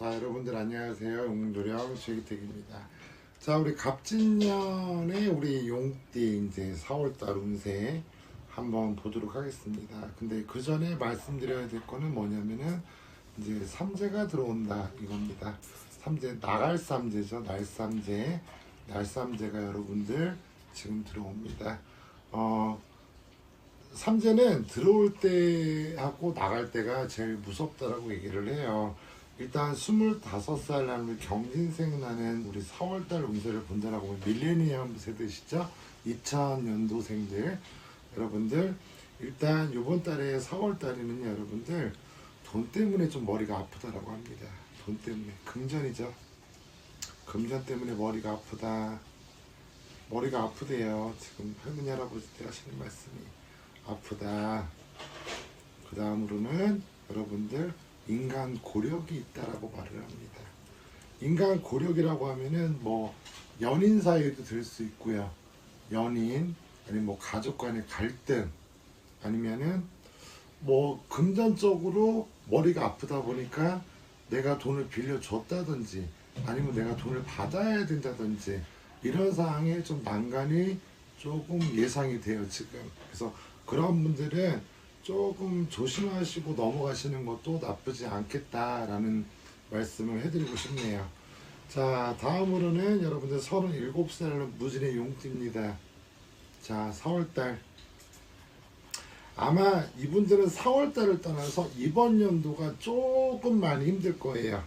자 여러분들 안녕하세요. 용도령 최기택입니다. 자 우리 갑진년의 우리 용띠 이제 4월달 운세 한번 보도록 하겠습니다. 근데 그 전에 말씀드려야 될 거는 뭐냐면은 이제 삼재가 들어온다 이겁니다. 삼재 나갈 삼재죠. 날삼재. 날삼재가 여러분들 지금 들어옵니다. 어 삼재는 들어올 때하고 나갈 때가 제일 무섭다라고 얘기를 해요. 일단 25살 나는 경진생 나는 우리 4월달 운세를 본다라고 하면 밀레니엄 세대시죠? 2000년도생들 여러분들 일단 요번 달에 4월달에는 여러분들 돈 때문에 좀 머리가 아프다라고 합니다. 돈 때문에 금전이죠. 금전 때문에 머리가 아프다. 머리가 아프대요. 지금 할머니 할아버지들 하시는 말씀이 아프다. 그 다음으로는 여러분들 인간 고력이 있다라고 말을 합니다. 인간 고력이라고 하면은 뭐 연인 사이에도 될수 있고요. 연인 아니면 뭐 가족 간의 갈등 아니면은 뭐 금전적으로 머리가 아프다 보니까 내가 돈을 빌려 줬다든지 아니면 내가 돈을 받아야 된다든지 이런 상황에 좀 난간이 조금 예상이 돼요 지금 그래서 그런 분들은 조금 조심하시고 넘어가시는 것도 나쁘지 않겠다라는 말씀을 해드리고 싶네요 자 다음으로는 여러분들 37살 무진의 용띠입니다 자 4월달 아마 이분들은 4월달을 떠나서 이번 연도가 조금 많이 힘들 거예요.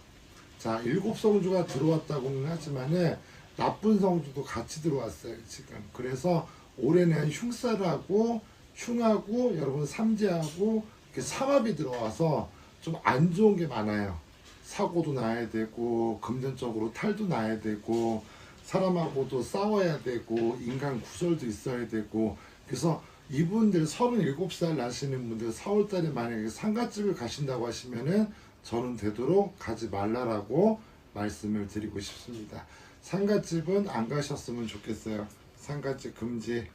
자, 일곱 성주가 들어왔다고는 하지만은 나쁜 성주도 같이 들어왔어요, 지금. 그래서 올해는 흉살하고 흉하고 여러분 삼재하고 이렇게 삼합이 들어와서 좀 안 좋은 게 많아요. 사고도 나야 되고 금전적으로 탈도 나야 되고 사람하고도 싸워야 되고 인간 구설도 있어야 되고 그래서 이분들 37살 나시는 분들 4월달에 만약에 상가집을 가신다고 하시면은 저는 되도록 가지 말라라고 말씀을 드리고 싶습니다. 상가집은 안 가셨으면 좋겠어요. 상가집 금지.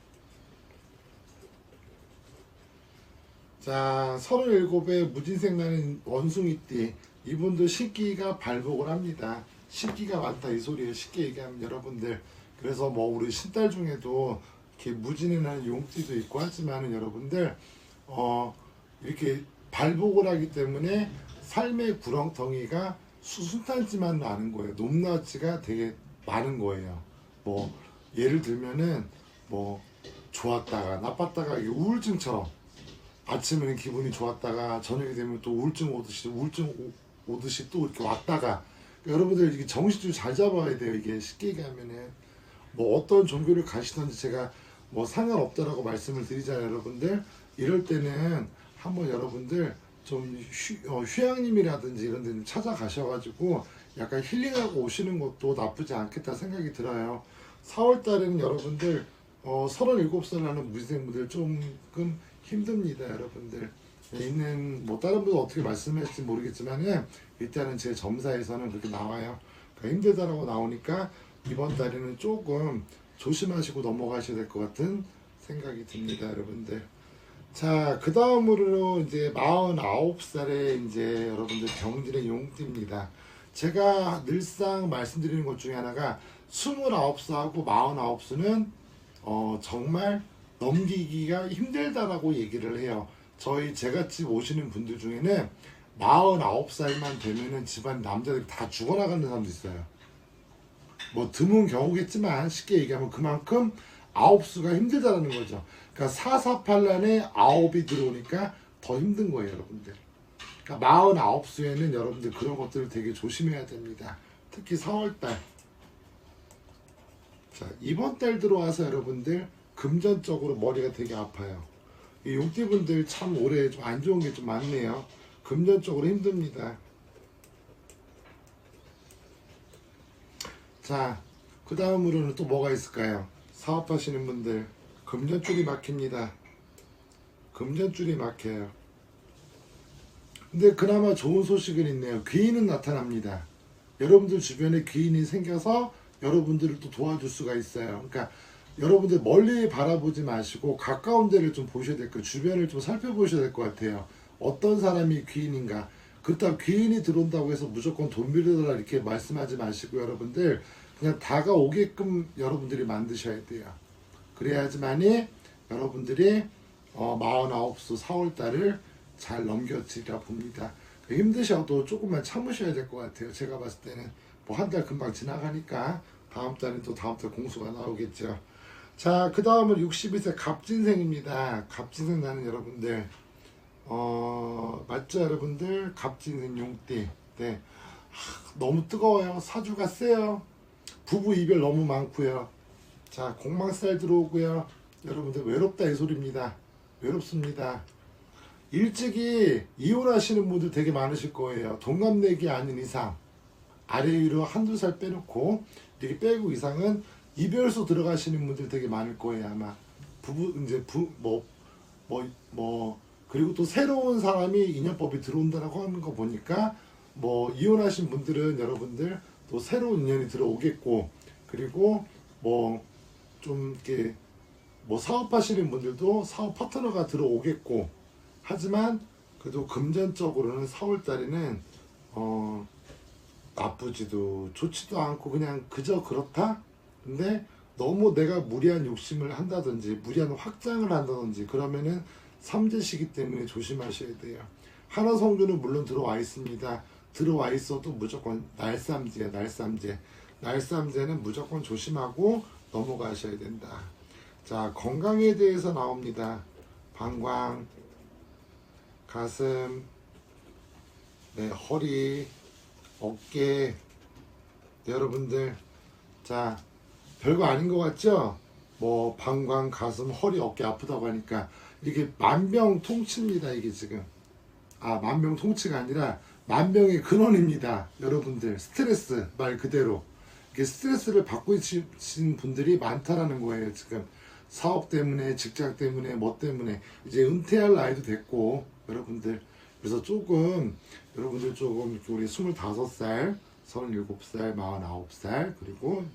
자, 37에 무진생 나는 원숭이띠. 이분도 식기가 발복을 합니다. 식기가 많다 이 소리예요. 쉽게 얘기하면 여러분들. 그래서 뭐 우리 신달 중에도 이렇게 무진이 나는 용띠도 있고 하지만은 여러분들 어 이렇게 발복을 하기 때문에 삶의 구렁텅이가 수순탄지만 많은 거예요. 높낮이가 되게 많은 거예요. 뭐 예를 들면은 뭐 좋았다가 나빴다가 우울증처럼 아침에는 기분이 좋았다가 저녁이 되면 또 우울증 오듯이 우울증 오- 오듯이 또 이렇게 왔다가 여러분들 이게 정신줄 잘 잡아야 돼요. 이게 쉽게 얘기하면은 뭐 어떤 종교를 가시든지 제가 뭐 상관없다라고 말씀을 드리잖아요, 여러분들. 이럴 때는 한번 여러분들 좀 휴, 어, 휴양림이라든지 이런 데 좀 찾아가셔가지고 약간 힐링하고 오시는 것도 나쁘지 않겠다 생각이 들어요. 4월 달에는 여러분들 어, 37살 하는 무생분들 조금 힘듭니다, 여러분들. 있는 뭐 다른 분은 어떻게 말씀하실지 모르겠지만은 일단은 제 점사에서는 그렇게 나와요. 그러니까 힘들다라고 나오니까 이번 달에는 조금 조심하시고 넘어가셔야 될 것 같은 생각이 듭니다, 여러분들. 자, 그 다음으로 이제 49살에 이제 여러분들 경진의 용띠입니다. 제가 늘상 말씀드리는 것 중에 하나가 29살하고 49살은 어, 정말 넘기기가 힘들다라고 얘기를 해요. 저희 제같이 오시는 분들 중에는 49살만 되면은 집안 남자들이 다 죽어나가는 사람도 있어요. 뭐 드문 경우겠지만 쉽게 얘기하면 그만큼 아홉 수가 힘들다라는 거죠. 그러니까 사사팔란에 아홉이 들어오니까 더 힘든 거예요, 여러분들. 그러니까 마흔아홉 수에는 여러분들 그런 것들을 되게 조심해야 됩니다. 특히 4월달. 자, 이번 달 들어와서 여러분들 금전적으로 머리가 되게 아파요. 이 용띠분들 참 올해 좀 안 좋은 게 좀 많네요. 금전적으로 힘듭니다. 자, 그 다음으로는 또 뭐가 있을까요? 사업하시는 분들, 금전줄이 막힙니다. 금전줄이 막혀요. 근데 그나마 좋은 소식은 있네요. 귀인은 나타납니다. 여러분들 주변에 귀인이 생겨서 여러분들을 또 도와줄 수가 있어요. 그러니까 여러분들 멀리 바라보지 마시고 가까운 데를 좀 보셔야 될 거예요. 주변을 좀 살펴보셔야 될 것 같아요. 어떤 사람이 귀인인가. 그 그렇다고 귀인이 들어온다고 해서 무조건 돈 빌려달라 이렇게 말씀하지 마시고 여러분들 그냥 다가오게끔 여러분들이 만드셔야 돼요. 그래야지만이 여러분들이 어, 49수 4월달을 잘 넘겨지리라 봅니다. 힘드셔도 조금만 참으셔야 될 것 같아요. 제가 봤을 때는 뭐 한 달 금방 지나가니까 다음 달엔 또 다음 달 공수가 나오겠죠. 자, 그 다음은 62세 갑진생입니다. 갑진생 나는 여러분들. 어 맞죠 여러분들? 갑진생 용띠. 네. 하, 너무 뜨거워요. 사주가 세요. 부부 이별 너무 많고요. 자 공망살 들어오고요. 여러분들 외롭다 이 소리입니다. 외롭습니다. 일찍이 이혼하시는 분들 되게 많으실 거예요. 동갑내기 아닌 이상. 아래 위로 한두 살 빼놓고 이렇게 빼고 이상은 이별소 들어가시는 분들 되게 많을 거예요 아마 부부 이제 부뭐 뭐, 뭐, 그리고 또 새로운 사람이 인연법이 들어온다라고 하는 거 보니까, 뭐, 이혼하신 분들은 여러분들 또 새로운 인연이 들어오겠고, 그리고 뭐, 좀 이렇게, 뭐, 사업하시는 분들도 사업 파트너가 들어오겠고, 하지만, 그래도 금전적으로는 4월 달에는, 어, 나쁘지도 좋지도 않고 그냥 그저 그렇다? 근데 너무 내가 무리한 욕심을 한다든지 무리한 확장을 한다든지 그러면은 삼재시기 때문에 조심하셔야 돼요. 하나 성주는 물론 들어와 있습니다. 들어와 있어도 무조건 날삼재, 날삼재. 날삼재는 무조건 조심하고 넘어가셔야 된다. 자, 건강에 대해서 나옵니다. 방광, 가슴, 네, 허리, 어깨. 네, 여러분들, 자, 별거 아닌 것 같죠? 뭐 방광, 가슴, 허리, 어깨 아프다고 하니까 이게 만병통치입니다. 이게 지금 아 만병통치가 아니라 만병의 근원입니다. 여러분들 스트레스 말 그대로 이게 스트레스를 받고 계신 분들이 많다라는 거예요. 지금 사업 때문에 직장 때문에 뭐 때문에 이제 은퇴할 나이도 됐고 여러분들 그래서 조금 여러분들 조금 우리 25살, 37살, 49살 그리고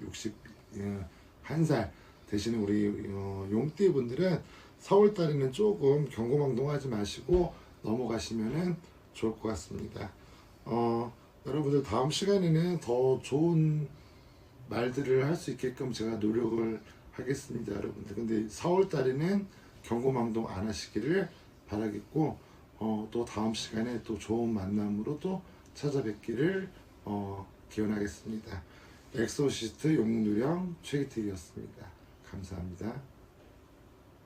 61살 되시는 우리 어, 용띠 분들은 4월 달에는 조금 경고망동하지 마시고 넘어가시면은 좋을 것 같습니다. 어, 여러분들 다음 시간에는 더 좋은 말들을 할 수 있게끔 제가 노력을 하겠습니다, 여러분들. 근데 4월 달에는 경고망동 안 하시기를 바라겠고, 어, 또 다음 시간에 또 좋은 만남으로 또 찾아뵙기를 어, 기원하겠습니다. 엑소시스트 용누령 최기택이었습니다. 감사합니다.